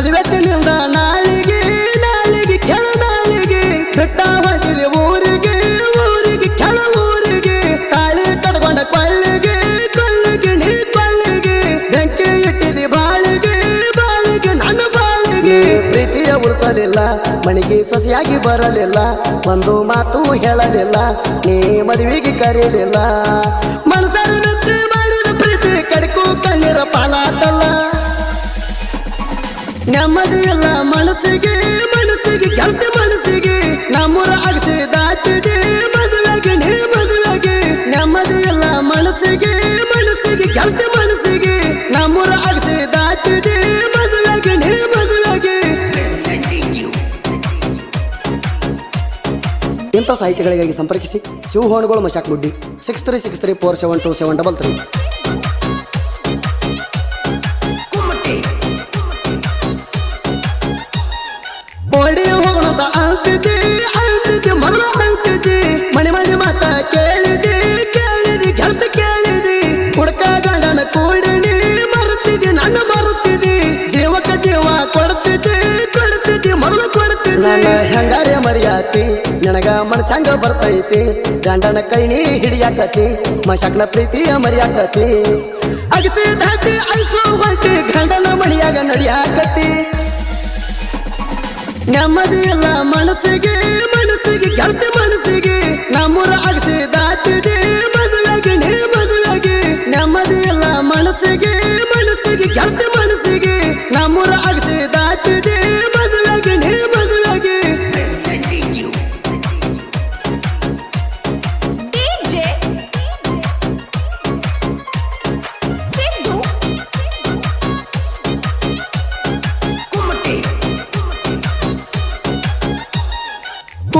ಮದುವೆತ್ತಿನಿಂದ ನಾಳಿಗೆ ನಾಳಿಗೆ ಕೆಳ ನಾಳಿಗೆ ಬೆಟ್ಟ ಹೊಂದಿದೆ ಊರಿಗೆ ಊರಿಗೆ, ಕೆಳ ಊರಿಗೆ, ತಾಳಿ ಕಟ್ಕೊಂಡ ಕೊಳ್ಳಿಗೆ ಕಳ್ಳಿಗೆ ನೀ ಕಳ್ಳಿಗೆ ಬೆಂಕಿ ಇಟ್ಟಿದೆ ಬಾಳಿಗೆ ಬಾಳಿಗೆ, ನನ್ನ ಬಾಳಿಗೆ. ಪ್ರೀತಿಯ ಉಳಿಸಲಿಲ್ಲ ಮಣಿಗೆ ಸೊಸೆಯಾಗಿ ಬರಲಿಲ್ಲ, ಒಂದು ಮಾತು ಹೇಳಲಿಲ್ಲ, ನೀ ಮದುವೆಗೆ ಕರೆಯಲಿಲ್ಲ ಮನಸಾರ ಮೆಚ್ಚಿ ಮಾಡಿದ ಪ್ರೀತಿ, ಕಡಿಕು ಕಣ್ಣೀರ ಪಾಲಾತಲ್ಲ. ನೆಮ್ಮದಿ ಎಲ್ಲ ಮನಸ್ಸಿಗೆ ಮನಸ್ಸಿಗೆ ಗೆಲ್ತಿ ಮನಸ್ಸಿಗೆ. ನಮ್ಮೂರ ದಾಟಿದೆ ಮದುವೆಗೆ ನೀ ನೆಮ್ಮದಿ ಎಲ್ಲ ಮನಸ್ಸಿಗೆ ಮನಸ್ಸಿಗೆ ಮನಸ್ಸಿಗೆ. ನಮ್ಮೂರ ಅಗಸಿ ಇಂಥ ಸಾಹಿತ್ಯಗಳಿಗಾಗಿ ಸಂಪರ್ಕಿಸಿ ಶಿವಹೋಣಗಳು ಮಶಾಕ್ ಮುಡ್ಡಿ six three six three four seven two seven double three ಮರಿಯಾತಿ ನನಗ ಮನಸಂಗ ಬರ್ತೈತಿ? ಗಂಡನ ಕೈ ನೀ ಹಿಡಿಯಾಕತಿ? ಮಶಕ್ನ ಪ್ರೀತಿಯ ಮರಿಯಾಕತಿ? ಅಗಸಿ ಧಾತಿ, ಐಸು ಗಂಡನ ಮಣಿಯಾಗ ನಡಿಯಾಕತಿ? ನೆಮ್ಮದಿ ಇಲ್ಲ ಮನಸ್ಸಿಗೆ ಮನಸ್ಸಿಗೆ ಗೆಲ್ತಿ ಮನಸ್ಸಿಗೆ. ನಮ್ಮೂರ ಅಗಸಿ ದಾತಿದೆ ಮದುವೆಗೆ ನೀ ಮದುವೆಗೆ ನೆಮ್ಮದಿ ಇಲ್ಲ ಮನಸ್ಸಿಗೆ ಮನಸ್ಸಿಗೆ ಗೆಲ್ತಿ ಮನಸ್ಸಿಗೆ. ನಮ್ಮೂರ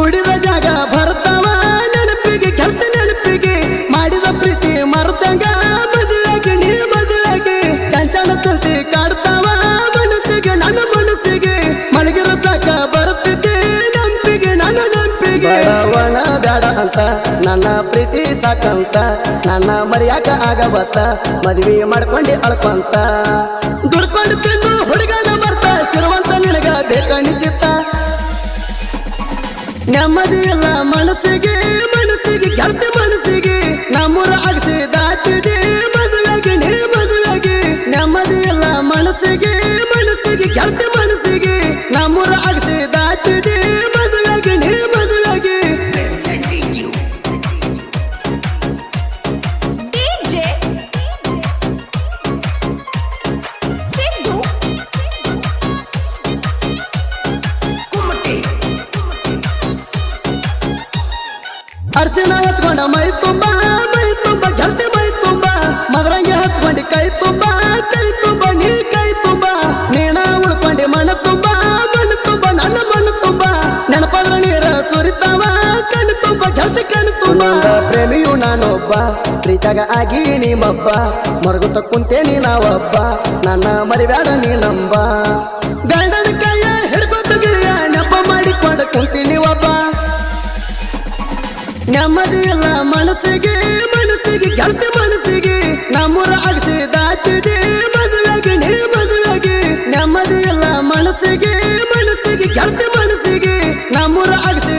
ಕುಡಿದ ಜಾಗ ಬರ್ತಾವ ನೆನಪಿಗೆ ಕೆಟ್ಟ ನೆನಪಿಗೆ. ಮಾಡಿದ ಪ್ರೀತಿ ಮರ್ತಂಗ ಮದುವೆಗೆ ನೀ ಮದುವೆಗೆ. ಚಂಚಲ ಚಲ್ತಿ ಕಾಡ್ತಾವ ಮನಸ್ಸಿಗೆ ನನ್ನ ಮನಸ್ಸಿಗೆ. ಮಲಗಿರ ಸಾಕ ಬರ್ತಿದ್ದೆ ನೆನಪಿಗೆ ನನ್ನ ನೆನಪಿಗೆ. ಒಣ ಬೇಡ ಅಂತ ನನ್ನ ಪ್ರೀತಿ ಸಾಕಂತ. ನನ್ನ ಮರ್ಯಾಕ ಆಗಬತ್ತ ಮದುವೆ ಮಾಡ್ಕೊಂಡು ಅಳ್ಕೊಂತ. ದುಡ್ಕೊಂಡು ತಿನ್ನು ಹುಡುಗನ ಬರ್ತ ಸಿರುವಂತ ನಿನಗ ನೆಮ್ಮದಿ ಮನಸ್ಸಿಗೆ ಮನಸ್ಸಿಗೆ ಗೆಲ್ತಿ ಮನಸ್ಸಿಗೆ ನಮ್ಮೂರ ಅಗಸಿ ಅರ್ಶಿನ ಹಚ್ಕೊಂಡ ಮೈ ತುಂಬ ಮೈ ತುಂಬ ಗೆಲ್ತಿ ಮೈ ತುಂಬ. ಮದರಂಗಿ ಹಚ್ಕೊಂಡಿ ಕೈ ತುಂಬ ಕೈ ತುಂಬ, ನೀ ಕೈ ತುಂಬ. ನೀನ ಉಳ್ಕೊಂಡಿ ಮನ ತುಂಬ ಮನ ತುಂಬ, ನನ್ನ ಮನ ತುಂಬ. ನೆನಪಾದ್ರ ನೀರ ಸುರಿತಾವ, ಕಣ್ಣು ತುಂಬ, ಗೆಳತಿ ಕಣ್ಣು ತುಂಬ. ಪ್ರೇಮಿಯು ನಾನೊಬ್ಬ ಪ್ರೀತಾಗ ಆಗಿ ನಿಮ್ಮಪ್ಪ. ಮರಗುತ್ತ ಕುಂತೇನಿ ನಾವಪ್ಪ, ನನ್ನ ಮರಿಬ್ಯಾಡ ನೀ ನಂಬ. ಗಂಡನ ಕೈಯ ಹಿಡ್ಕೊತ ಗಿಳಿಯ, ನೆಪ ಮಾಡಿಕೊಂಡ ಕುಂತೀನಿ ಒಬ್ಬ ನೆಮ್ಮದಿ ಇಲ್ಲ ಮನಸ್ಸಿಗೆ ಮನಸ್ಸಿಗೆ ಗೆಲ್ತಿ ಮನಸ್ಸಿಗೆ? ನಮ್ಮೂರ ಅಗಸಿ ದಾಟಿದೆ ಮದುವೆಗೆ ನೀ ಮದುವೆಗೆ ನೆಮ್ಮದಿ ಇಲ್ಲ ಮನಸ್ಸಿಗೆ ಮನಸ್ಸಿಗೆ ಗೆಲ್ತಿ ಮನಸ್ಸಿಗೆ? ನಮ್ಮೂರ ಅಗಸಿ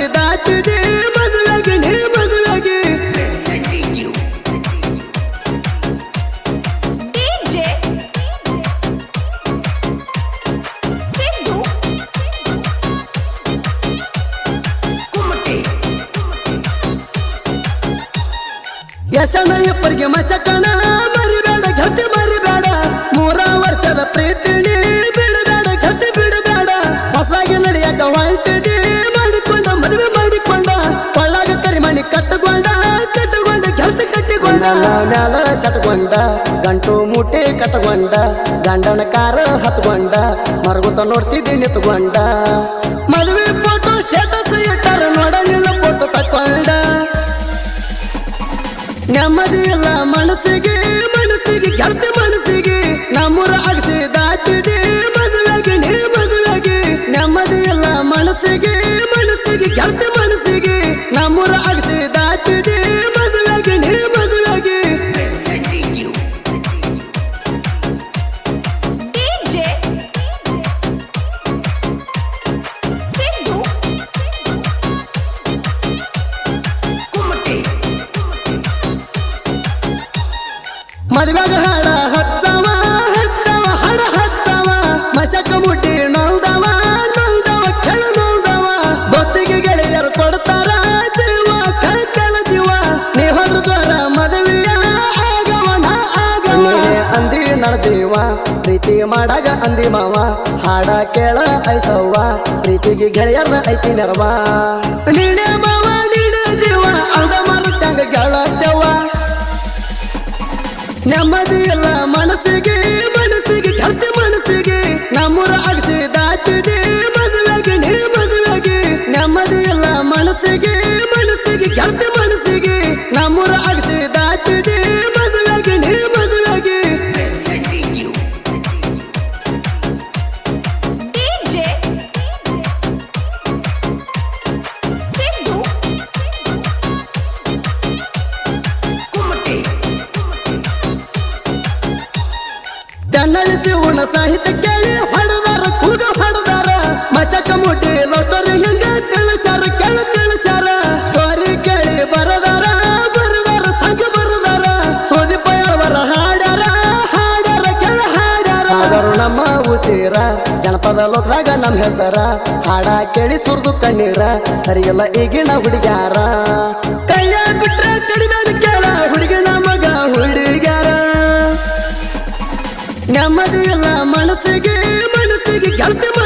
ಎಸನ ಇಬ್ಬರಿಗೆ ಮಸಕಣ. ಮರಿಬೇಡ ಗತಿ ಮರಿಬೇಡ. ಮೂರ ವರ್ಷದ ಪ್ರೀತಿ ಬಿಡಬೇಡ ಗತಿ ಬಿಡಬೇಡ. ಹೊಸಾಗಿ ನಡೆಯಕ ಹೊಂಟಿದಿ ಮಾಡಿಕೊಂಡ ಮದುವೆ ಮಾಡಿಕೊಂಡ. ಕೊಳ್ಳಾಗ ಕರಿಮಣಿ ಕಟ್ಟಕೊಂಡ ಕಟ್ಟಕೊಂಡ ಗೆಲ್ತಿ ಕಟ್ಟಿಕೊಂಡ. ಮ್ಯಾಲ ಸಟ್ಕೊಂಡ ಗಂಟು ಮೂಟೆ ಕಟ್ಟಕೊಂಡ ಗಂಡನ ಕಾರ ಹತ್ಕೊಂಡ ಮರಗುತ್ತ ನೋಡ್ತಿದ್ದಿ ನಿತ್ಕೊಂಡ. ಮದುವೆ ಮನಸ್ಸಿಗೆ ಮನಸ್ಸಿಗೆ ಗೆಲ್ತಿ ಮನಸ್ಸಿಗೆ? ನಮ್ಮೂರ ಅಗಸಿ ದಾಟಿದೆ ಮದುವೆಗೆ ನೀ ಮದುವೆಗೆ ನೆಮ್ಮದಿ ಎಲ್ಲ ಮನಸ್ಸಿಗೆ ಮನಸ್ಸಿಗೆ ಗೆಲ್ತಿ ಮಸಕ ಮುಟ್ಟಿ ನೋಲ್ದವ ನೋಲ್ದವ ಕೆಳ ನೋಲ್ದವ ದೋಸ್ತಿಗೆ ಗೆಳೆಯರು ಕೊಡ್ತಾರ ಜೀವ ಕಳಕಳ ಜೀವ ನೀ ಹೊರ ಜ್ವರ ಮದುವೆಯ ಆಗವನ ಆಗವ. ನಡ ಜೀವ, ಪ್ರೀತಿ ಮಾಡಾಗ ಅಂದಿ ಮಾವ ಹಾಡ ಕೇಳ ಐಸವ್ವ, ಪ್ರೀತಿಗೆ ಗೆಳೆಯರ್ನ ಐತಿ ನೆರವ. ನೀನೇ ಮಾವ, ನೀನೇ ಜೀವ ಅಲ್ದ ಮರತ್ಯಾಂಗ ಗೆಳತ್ಯವ್ವ. ನೆಮ್ಮದಿ ಇಲ್ಲ ಮನಸ್ಸಿಗೆ ಮನಸ್ಸಿಗೆ ಮನಸ್ಸಿಗೆ ಗೆಳತಿ ಮನಸ್ಸಿಗೆ ನಮ್ಮೂರ ಅಗಸಿ ದಾಟಿದೆ ಮದುವೆಗೆ ನೀ ಮದುವೆಗೆ Sidhu ಉಣ ಸಾಹಿತ್ಯ ಕೇಳಿ ಹೊಡೆದಾರ ಕೂಗ ಹೊಡೆದಾರ ಮಚಕ ಮುಟ್ಟಿ ಲೋಕದಾಗ ನಮ್ಮ ಹೆಸರ. ಹಾಡ ಕೇಳಿ ಸುರಿದು ಕಣ್ಣೀರ. ಸರಿಯಲ್ಲ ಈಗಿನ ಹುಡುಗ್ಯಾರ. ಕೈಯ ಬಿಟ್ರ ಕಡಿಮೆ ಕೇಳ ಹುಡುಗಿನ ಮಗ ಹುಡುಗ್ಯಾರ. ನೆಮ್ಮದಿ ಇಲ್ಲ ಮನಸ್ಸಿಗೆ. ಮನಸ್ಸಿಗೆ ಗೆಳತಿ